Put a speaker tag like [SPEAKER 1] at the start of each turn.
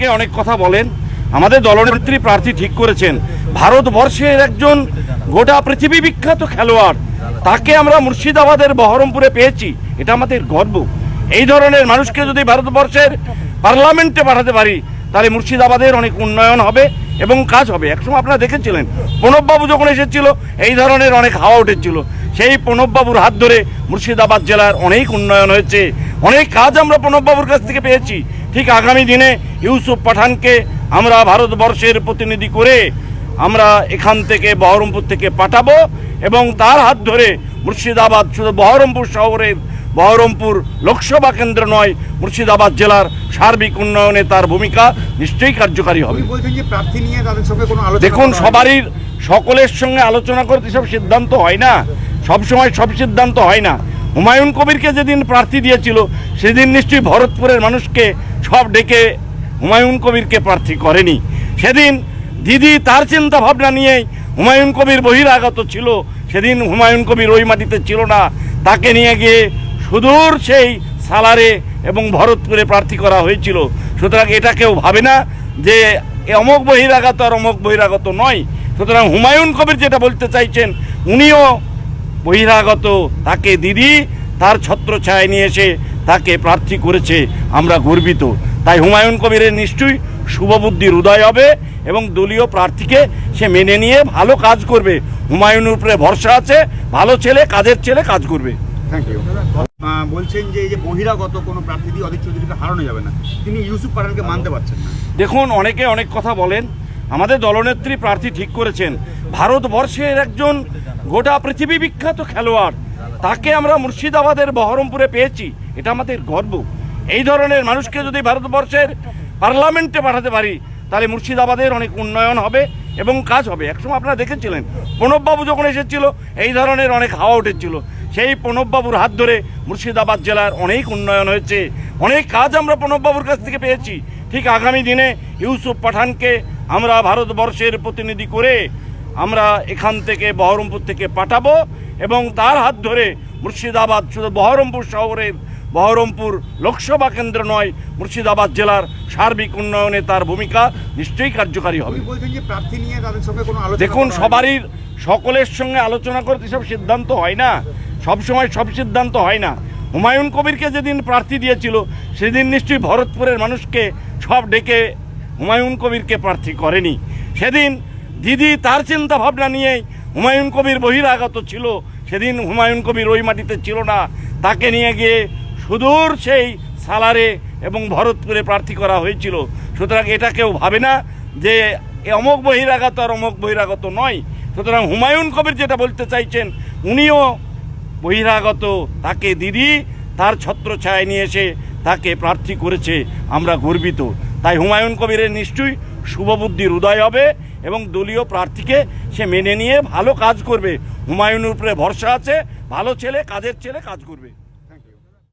[SPEAKER 1] অনেকে অনেক কথা বলেন। আমাদের দলনেত্রী প্রার্থী ঠিক করেছেন। ভারতবর্ষের একজন গোটা পৃথিবী বিখ্যাত খেলোয়াড়, তাকে আমরা মুর্শিদাবাদের বহরমপুরে পেয়েছি। এটা আমাদের গর্ব। এই ধরনের মানুষকে যদি ভারতবর্ষের পার্লামেন্টে পাঠাতে পারি, তাহলে মুর্শিদাবাদের অনেক উন্নয়ন হবে এবং কাজ হবে। একসময় আপনারা দেখেছিলেন, প্রণববাবু যখন এসেছিল, এই ধরনের অনেক হাওয়া উঠেছিল। সেই প্রণববাবুর হাত ধরে মুর্শিদাবাদ জেলার অনেক উন্নয়ন হয়েছে। অনেক কাজ আমরা প্রণববাবুর কাছ থেকে পেয়েছি। ঠিক আগামী দিনে ইউসুফ পাঠানকে আমরা ভারতবর্ষের প্রতিনিধি করে আমরা এখান থেকে বহরমপুর থেকে পাঠাবো এবং তার হাত ধরে মুর্শিদাবাদ শুধু বহরমপুর শহরের বহরমপুর লোকসভা কেন্দ্র নয় মুর্শিদাবাদ জেলার সার্বিক উন্নয়নে তার ভূমিকা নিশ্চয়ই কার্যকারী হবে। দেখুন সবারই সকলের সঙ্গে আলোচনা করতে সব সিদ্ধান্ত হয় না। সবসময় সব সিদ্ধান্ত হয় না। হুমায়ুন কবিরকে যেদিন প্রার্থী দিয়েছিল, সেদিন নিশ্চয়ই ভরতপুরের মানুষকে সব ডেকে হুমায়ুন কবিরকে প্রার্থী করেনি। সেদিন দিদি তার চিন্তা ভাবনা নিয়েই হুমায়ুন কবির বহিরাগত ছিল, সেদিন হুমায়ুন কবির ওই মাটিতে ছিল না। তাকে নিয়ে গিয়ে সুদূর সেই সালারে এবং ভরতপুরে প্রার্থী করা হয়েছিল। সুতরাং এটা কেউ ভাবে না যে অমক বহিরাগত আর অমক বহিরাগত নয়। সুতরাং হুমায়ুন কবির যেটা বলতে চাইছেন, উনিও বহিরাগত তাকে দিদি তার ছত্রছায় নিয়ে এসে তাকে প্রার্থী করেছে আমরা গর্বিত। তাই হুমায়ুন কবিরের নিশ্চয়ই শুভবুদ্ধির উদয় হবে এবং দলীয় প্রার্থীকে সে মেনে নিয়ে ভালো কাজ করবে। হুমায়ুনের উপরে ভরসা আছে ভালো ছেলে কাজের ছেলে কাজ করবে।
[SPEAKER 2] থ্যাংক ইউ বলছেন যে এই যে বহিরাগত কোনো প্রার্থী দিয়ে অধীর চৌধুরীকে হারানো যাবে না। তিনি ইউসুফ পাঠানকে মানতে পারছেন না।
[SPEAKER 1] দেখুন অনেকে অনেক কথা বলেন আমাদের দলনেত্রী প্রার্থী ঠিক করেছেন। ভারতবর্ষের একজন গোটা পৃথিবী বিখ্যাত খেলোয়াড়, তাকে আমরা মুর্শিদাবাদের বহরমপুরে পেয়েছি, এটা আমাদের গর্ব। এই ধরনের মানুষকে যদি ভারতবর্ষের পার্লামেন্টে পাঠাতে পারি, তাহলে মুর্শিদাবাদের অনেক উন্নয়ন হবে এবং কাজ হবে। একসময় আপনারা দেখেছিলেন, প্রণববাবু যখন এসেছিল, এই ধরনের অনেক হাওয়া উঠেছিল। সেই প্রণববাবুর হাত ধরে মুর্শিদাবাদ জেলার অনেক উন্নয়ন হয়েছে। অনেক কাজ আমরা প্রণববাবুর কাছ থেকে পেয়েছি। ঠিক আগামী দিনে ইউসুফ পাঠানকে আমরা ভারতবর্ষের প্রতিনিধি করে আমরা এখান থেকে বহরমপুর থেকে পাঠাবো এবং তার হাত ধরে মুর্শিদাবাদ শুধু বহরমপুর শহরের বহরমপুর লোকসভা কেন্দ্র নয় মুর্শিদাবাদ জেলার সার্বিক উন্নয়নে তার ভূমিকা নিশ্চয়ই কার্যকারী হবে। দেখুন সবারই সকলের সঙ্গে আলোচনা করতে সব সিদ্ধান্ত হয় না। সব সময় সব সিদ্ধান্ত হয় না। হুমায়ুন কবিরকে যেদিন প্রার্থী দিয়েছিল সেদিন নিশ্চয়ই ভরতপুরের মানুষকে সব ডেকে হুমায়ুন কবিরকে প্রার্থী করেনি। সেদিন দিদি তার চিন্তা ভাবনা নিয়েই হুমায়ুন কবির বহিরাগত ছিল। সেদিন হুমায়ুন কবির ওই মাটিতে ছিল না। তাকে নিয়ে গিয়ে সুদূর সেই সালারে এবং ভরতপুরে প্রার্থী করা হয়েছিল। সুতরাং এটা কেউ ভাবে না যে অমক বহিরাগত আর অমক বহিরাগত নয়। সুতরাং হুমায়ুন কবির যেটা বলতে চাইছেন, উনিও বহিরাগত। তাকে দিদি তার ছত্রছায় নিয়ে এসে তাকে প্রার্থী করেছে। আমরা গর্বিত। তাই হুমায়ুন কবিরের নিশ্চয়ই শুভবুদ্ধির উদয় হবে এবং দলীয় প্রার্থীকে সে মেনে নিয়ে ভালো কাজ করবে। হুমায়ুনের উপরে ভরসা আছে, ভালো ছেলে, কাজের ছেলে কাজ করবে।